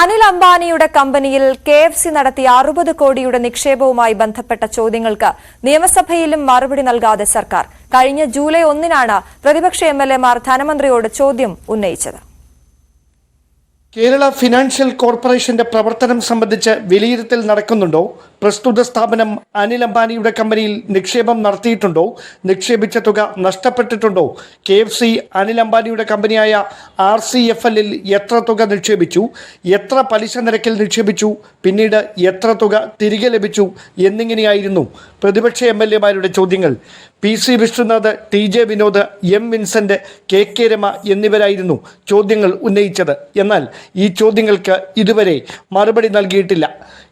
അനിൽ അംബാനിയുടെ കമ്പനിയിൽ K F C നടത്തിയ അറുപത് കോടിയുടെ നിക്ഷേപവുമായി ബന്ധപ്പെട്ട ചോദ്യങ്ങൾക്ക് നിയമസഭയിലും മറുപടി നൽകാതെ സർക്കാർ. കഴിഞ്ഞ ജൂലൈ ഒന്നിനാണ് പ്രതിപക്ഷ എം എൽ എമാർ ധനമന്ത്രിയോട് ചോദ്യം ഉന്നയിച്ചത്. കേരള ഫിനാൻഷ്യൽ കോർപ്പറേഷന്റെ പ്രവർത്തനം സംബന്ധിച്ച് വിലയിരുത്തൽ നടക്കുന്നുണ്ടോ? പ്രസ്തുത സ്ഥാപനം അനിൽ അംബാനിയുടെ കമ്പനിയിൽ നിക്ഷേപം നടത്തിയിട്ടുണ്ടോ? നിക്ഷേപിച്ച തുക നഷ്ടപ്പെട്ടിട്ടുണ്ടോ? കെ എഫ് സി അനിൽ അംബാനിയുടെ കമ്പനിയായ ആർ സി എഫ് എല്ലിൽ എത്ര തുക നിക്ഷേപിച്ചു? എത്ര പലിശ നിരക്കിൽ നിക്ഷേപിച്ചു? പിന്നീട് എത്ര തുക തിരികെ ലഭിച്ചു? എന്നിങ്ങനെയായിരുന്നു പ്രതിപക്ഷ എം എൽ എമാരുടെ ചോദ്യങ്ങൾ. P C Vishnunath T J Vinod M Vincent K K Rema എന്നിവരായിരുന്നു ചോദ്യങ്ങൾ ഉന്നയിച്ചത്. എന്നാൽ ഈ ചോദ്യങ്ങൾക്ക് ഇതുവരെ മറുപടി നൽകിയിട്ടില്ല.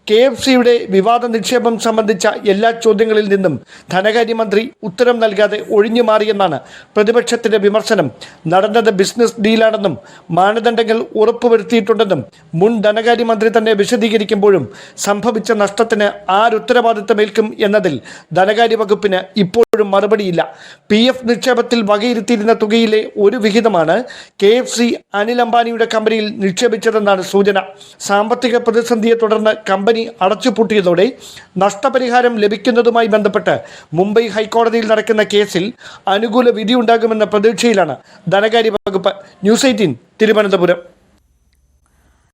കെ എഫ് സിയുടെ വിവാദ നിക്ഷേപം സംബന്ധിച്ച എല്ലാ ചോദ്യങ്ങളിൽ നിന്നും ധനകാര്യമന്ത്രി ഉത്തരം നൽകാതെ ഒഴിഞ്ഞു മാറിയെന്നാണ് പ്രതിപക്ഷത്തിന്റെ വിമർശനം. നടന്നത് ബിസിനസ് ഡീലാണെന്നും മാനദണ്ഡങ്ങൾ ഉറപ്പുവരുത്തിയിട്ടുണ്ടെന്നും മുൻ ധനകാര്യമന്ത്രി തന്നെ വിശദീകരിക്കുമ്പോഴും സംഭവിച്ച നഷ്ടത്തിന് ആരുത്തരവാദിത്തമേൽക്കും എന്നതിൽ ധനകാര്യ വകുപ്പിന് ഇപ്പോഴും മറുപടിയില്ല. പി എഫ് നിക്ഷേപത്തിൽ വകയിരുത്തിയിരുന്ന തുകയിലെ ഒരു വിഹിതമാണ് കെ എഫ് സി അനിൽ അംബാനിയുടെ കമ്പനിയിൽ നിക്ഷേപിച്ചതെന്നാണ് സൂചന. സാമ്പത്തിക പ്രതിസന്ധിയെ തുടർന്ന് കമ്പനി അടച്ചുപൂട്ടിയതോടെ നഷ്ടപരിഹാരം ലഭിക്കുന്നതുമായി ബന്ധപ്പെട്ട് മുംബൈ ഹൈക്കോടതിയിൽ നടക്കുന്ന കേസിൽ അനുകൂല വിധിയുണ്ടാകുമെന്ന പ്രതീക്ഷയിലാണ് ധനകാര്യ വകുപ്പ് ന്യൂസ് എയ്റ്റീൻ തിരുവനന്തപുരം.